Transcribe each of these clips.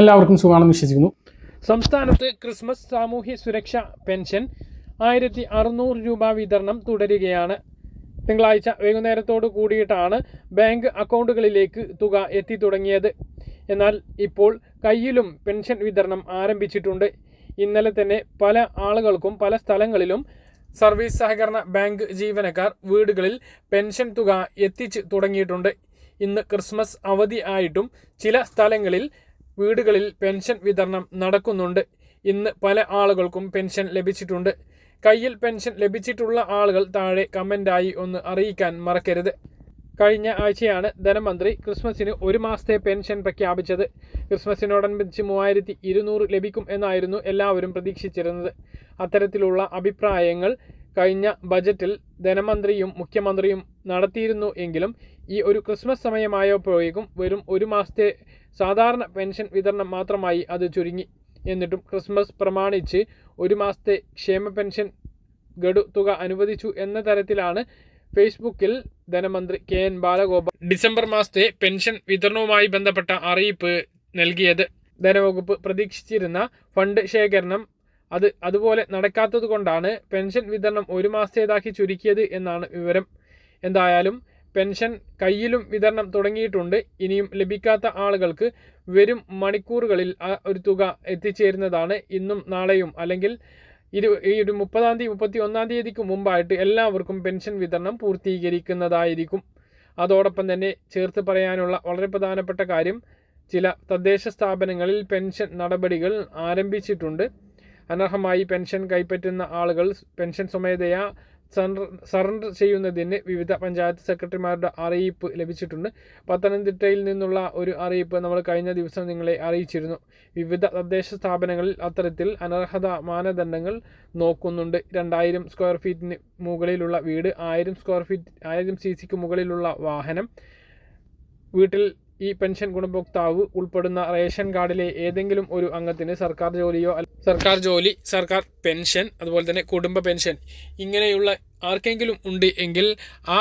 എല്ലാവർക്കും സുഖമാണെന്ന് വിശ്വസിക്കുന്നു. സംസ്ഥാനത്ത് ക്രിസ്മസ് സാമൂഹ്യ സുരക്ഷ പെൻഷൻ ആയിരത്തി അറുന്നൂറ് രൂപ വിതരണം തുടരുകയാണ്. തിങ്കളാഴ്ച വൈകുന്നേരത്തോട് കൂടിയിട്ടാണ് ബാങ്ക് അക്കൗണ്ടുകളിലേക്ക് തുക എത്തിത്തുടങ്ങിയത് എന്നാൽ ഇപ്പോൾ കയ്യിലും പെൻഷൻ വിതരണം ആരംഭിച്ചിട്ടുണ്ട്. ഇന്നലെ തന്നെ പല ആളുകൾക്കും പല സ്ഥലങ്ങളിലും സർവീസ് സഹകരണ ബാങ്ക് ജീവനക്കാർ വീടുകളിൽ പെൻഷൻ തുക എത്തിച്ച് തുടങ്ങിയിട്ടുണ്ട്. ഇന്ന് ക്രിസ്മസ് അവധി ആയിട്ടും ചില സ്ഥലങ്ങളിൽ വീടുകളിൽ പെൻഷൻ വിതരണം നടക്കുന്നുണ്ട്. ഇന്ന് പല ആളുകൾക്കും പെൻഷൻ ലഭിച്ചിട്ടുണ്ട്. കയ്യിൽ പെൻഷൻ ലഭിച്ചിട്ടുള്ള ആളുകൾ താഴെ കമന്റായി ഒന്ന് അറിയിക്കാൻ മറക്കരുത്. കഴിഞ്ഞ ആഴ്ചയാണ് ധനമന്ത്രി ക്രിസ്മസിന് ഒരു മാസത്തെ പെൻഷൻ പ്രഖ്യാപിച്ചത്. ക്രിസ്മസിനോടനുബന്ധിച്ച് മൂവായിരത്തി ഇരുന്നൂറ് ലഭിക്കും എന്നായിരുന്നു എല്ലാവരും പ്രതീക്ഷിച്ചിരുന്നത്. അത്തരത്തിലുള്ള അഭിപ്രായങ്ങൾ കഴിഞ്ഞ ബജറ്റിൽ ധനമന്ത്രിയും മുഖ്യമന്ത്രിയും നടത്തിയിരുന്നു എങ്കിലും ഈ ഒരു ക്രിസ്മസ് സമയമായപ്പോഴേക്കും വെറും ഒരു മാസത്തെ സാധാരണ പെൻഷൻ വിതരണം മാത്രമായി അത് ചുരുങ്ങി. എന്നിട്ടും ക്രിസ്മസ് പ്രമാണിച്ച് ഒരു മാസത്തെ ക്ഷേമ പെൻഷൻ ഗഡു തുക അനുവദിച്ചു എന്ന തരത്തിലാണ് ഫേസ്ബുക്കിൽ ധനമന്ത്രി കെ എൻ ബാലഗോപാൽ ഡിസംബർ മാസത്തെ പെൻഷൻ വിതരണവുമായി ബന്ധപ്പെട്ട അറിയിപ്പ് നൽകിയത്. ധനവകുപ്പ് പ്രതീക്ഷിച്ചിരുന്ന ഫണ്ട് ശേഖരണം അത് അതുപോലെ നടക്കാത്തത് കൊണ്ടാണ് പെൻഷൻ വിതരണം ഒരു മാസത്തേതാക്കി ചുരുക്കിയത് എന്നാണ് വിവരം. എന്തായാലും പെൻഷൻ കയ്യിലും വിതരണം തുടങ്ങിയിട്ടുണ്ട്. ഇനിയും ലഭിക്കാത്ത ആളുകൾക്ക് വരും മണിക്കൂറുകളിൽ ഒരു തുക എത്തിച്ചേരുന്നതാണ്. ഇന്നും നാളെയും അല്ലെങ്കിൽ ഇരു ഈ ഒരു മുപ്പതാം തീയതി മുപ്പത്തി ഒന്നാം തീയതിക്ക് മുമ്പായിട്ട് എല്ലാവർക്കും പെൻഷൻ വിതരണം പൂർത്തീകരിക്കുന്നതായിരിക്കും. അതോടൊപ്പം തന്നെ ചേർത്ത് പറയാനുള്ള വളരെ പ്രധാനപ്പെട്ട കാര്യം ചില തദ്ദേശ സ്ഥാപനങ്ങളിൽ പെൻഷൻ നടപടികൾ ആരംഭിച്ചിട്ടുണ്ട്. അനർഹമായി പെൻഷൻ കൈപ്പറ്റുന്ന ആളുകൾ പെൻഷൻ സ്വമേധയാ സറണ്ടർ ചെയ്യുന്നതിന് വിവിധ പഞ്ചായത്ത് സെക്രട്ടറിമാരുടെ അറിയിപ്പ് ലഭിച്ചിട്ടുണ്ട്. പത്തനംതിട്ടയിൽ നിന്നുള്ള ഒരു അറിയിപ്പ് നമ്മൾ കഴിഞ്ഞ ദിവസം നിങ്ങളെ അറിയിച്ചിരുന്നു. വിവിധ തദ്ദേശ സ്ഥാപനങ്ങളിൽ അത്തരത്തിൽ അനർഹത മാനദണ്ഡങ്ങൾ നോക്കുന്നുണ്ട്. രണ്ടായിരം സ്ക്വയർ ഫീറ്റിന് മുകളിലുള്ള വീട് ആയിരം സ്ക്വയർ ഫീറ്റ് ആയിരം സി സിക്ക് മുകളിലുള്ള വാഹനം വീട്ടിൽ ഈ പെൻഷൻ ഗുണഭോക്താവ് ഉൾപ്പെടുന്ന റേഷൻ കാർഡിലെ ഏതെങ്കിലും ഒരു അംഗത്തിന് സർക്കാർ ജോലിയോ സർക്കാർ ജോലി സർക്കാർ പെൻഷൻ അതുപോലെ തന്നെ കുടുംബ പെൻഷൻ ഇങ്ങനെയുള്ള ആർക്കെങ്കിലും ഉണ്ട് എങ്കിൽ ആ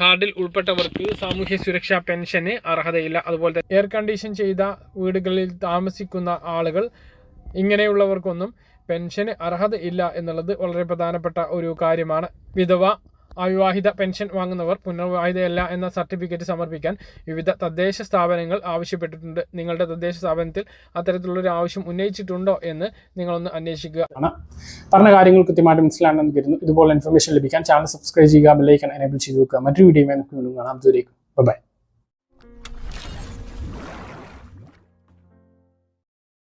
കാർഡിൽ ഉൾപ്പെട്ടവർക്ക് സാമൂഹ്യ സുരക്ഷാ പെൻഷന് അർഹതയില്ല. അതുപോലെ തന്നെ എയർ കണ്ടീഷൻ ചെയ്ത വീടുകളിൽ താമസിക്കുന്ന ആളുകൾ ഇങ്ങനെയുള്ളവർക്കൊന്നും പെൻഷന് അർഹത ഇല്ല എന്നുള്ളത് വളരെ പ്രധാനപ്പെട്ട ഒരു കാര്യമാണ്. വിധവ അവിവാഹിത പെൻഷൻ വാങ്ങുന്നവർ പുനർവിവാഹിതയല്ല എന്ന സർട്ടിഫിക്കറ്റ് സമർപ്പിക്കാൻ വിവിധ തദ്ദേശ സ്ഥാപനങ്ങൾ ആവശ്യപ്പെട്ടിട്ടുണ്ട്. നിങ്ങളുടെ തദ്ദേശ സ്ഥാപനത്തിൽ അത്തരത്തിലുള്ളൊരു ആവശ്യം ഉന്നയിച്ചിട്ടുണ്ടോ എന്ന് നിങ്ങളൊന്ന് അന്വേഷിക്കുക. പറഞ്ഞ കാര്യങ്ങൾ കൃത്യമായിട്ട് മനസ്സിലാണെന്ന് കരുതുന്നു. ഇതുപോലെ ഇൻഫർമേഷൻ ലഭിക്കാൻ ചാനൽ സബ്സ്ക്രൈബ് ചെയ്യുക ബെല്ലൈക്കൺ എനേബിൾ ചെയ്തു വെക്കുക. മറ്റൊരു വീഡിയോ നമുക്ക് കാണാം. ബൈ